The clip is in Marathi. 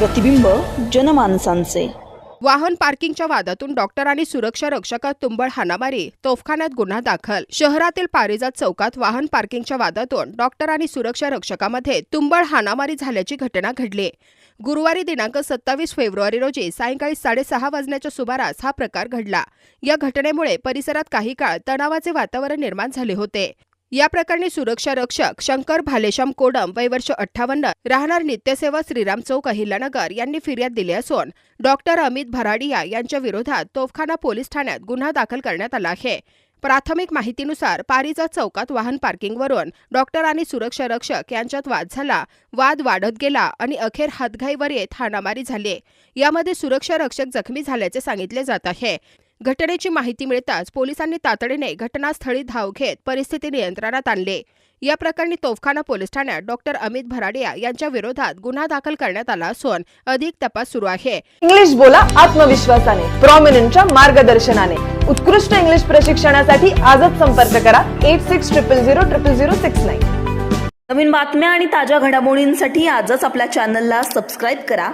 प्रतिबिंब जनमानसांचे. वाहन पार्किंगच्या वादातून डॉक्टर आणि सुरक्षा रक्षकात तुंबळ हाणामारी तोफखान्यात गुन्हा दाखल. शहरातील पारिजात चौकात वाहन पार्किंगच्या वादातून डॉक्टर आणि सुरक्षा रक्षकामध्ये तुंबळ हाणामारी झाल्याची घटना घडली. गुरुवारी दिनांक सत्तावीस फेब्रुवारी रोजी सायंकाळी साडेसहा वाजण्याच्या सुमारास हा प्रकार घडला. या घटनेमुळे परिसरात काही काळ तणावाचे वातावरण निर्माण झाले होते. या प्रकरणी सुरक्षा रक्षक शंकर भालेश्याम कोडम वय वर्ष अठ्ठावन्न राहणार नित्यसेवा श्रीराम चौक अहिल्यानगर यांनी फिर्याद दिली असून डॉक्टर अमित भराडिया यांच्या विरोधात तोफखाना पोलीस ठाण्यात गुन्हा दाखल करण्यात आला आहे. प्राथमिक माहितीनुसार पारिजात चौकात वाहन पार्किंगवरून डॉक्टर आणि सुरक्षा रक्षक यांच्यात वाद झाला वाद वाढत गेला आणि अखेर हातघाईवर येत हाणामारी झाली. यामध्ये सुरक्षा रक्षक जखमी झाल्याचे सांगितले जात आहे. घटनेची माहिती मिळताच पोलिसांनी तातडीने घटनास्थळी धाव घेत परिस्थिती नियंत्रणात आणली. या प्रकरणी तोफखाना पोलीस ठाण्यात डॉक्टर अमित भराडिया यांच्या विरोधात गुन्हा दाखल करण्यात आला असून अधिक तपास सुरू आहे. इंग्लिश बोला आत्मविश्वासाने प्रॉमिनंटच्या मार्गदर्शनाने. उत्कृष्ट इंग्लिश प्रशिक्षणासाठी आजच संपर्क करा eight six triple zero triple zero six nine नवीन बातम्या आणि ताज्या घडामोडींसाठी आजच आपल्या चॅनलला सबस्क्राईब करा.